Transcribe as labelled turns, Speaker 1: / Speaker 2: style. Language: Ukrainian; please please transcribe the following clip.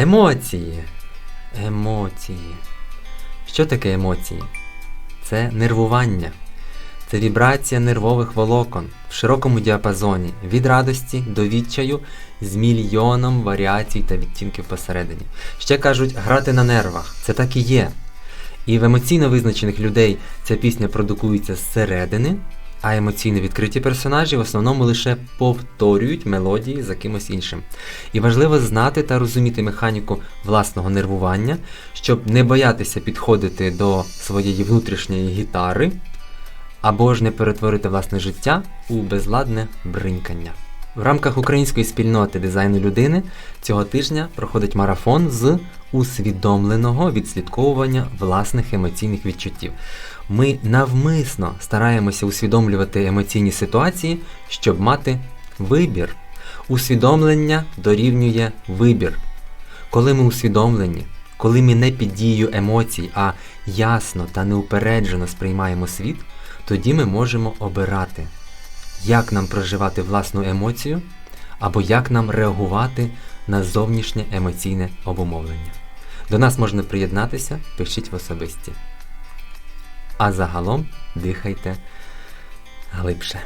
Speaker 1: Емоції. Емоції. Що таке емоції? Це нервування. Це вібрація нервових волокон в широкому діапазоні від радості до відчаю з мільйоном варіацій та відтінків посередині. Ще кажуть, грати на нервах. Це так і є. І в емоційно визначених людей ця пісня продукується зсередини, а емоційно відкриті персонажі в основному лише повторюють мелодії за кимось іншим. І важливо знати та розуміти механіку власного нервування, щоб не боятися підходити до своєї внутрішньої гітари, або ж не перетворити власне життя у безладне бринькання. В рамках української спільноти дизайну людини цього тижня проходить марафон з усвідомленого відслідковування власних емоційних відчуттів. Ми навмисно стараємося усвідомлювати емоційні ситуації, щоб мати вибір. Усвідомлення дорівнює вибір. Коли ми усвідомлені, коли ми не під дією емоцій, а ясно та неупереджено сприймаємо світ, тоді ми можемо обирати, як нам проживати власну емоцію, або як нам реагувати на зовнішнє емоційне обумовлення. До нас можна приєднатися, пишіть в особисті. А загалом дихайте глибше.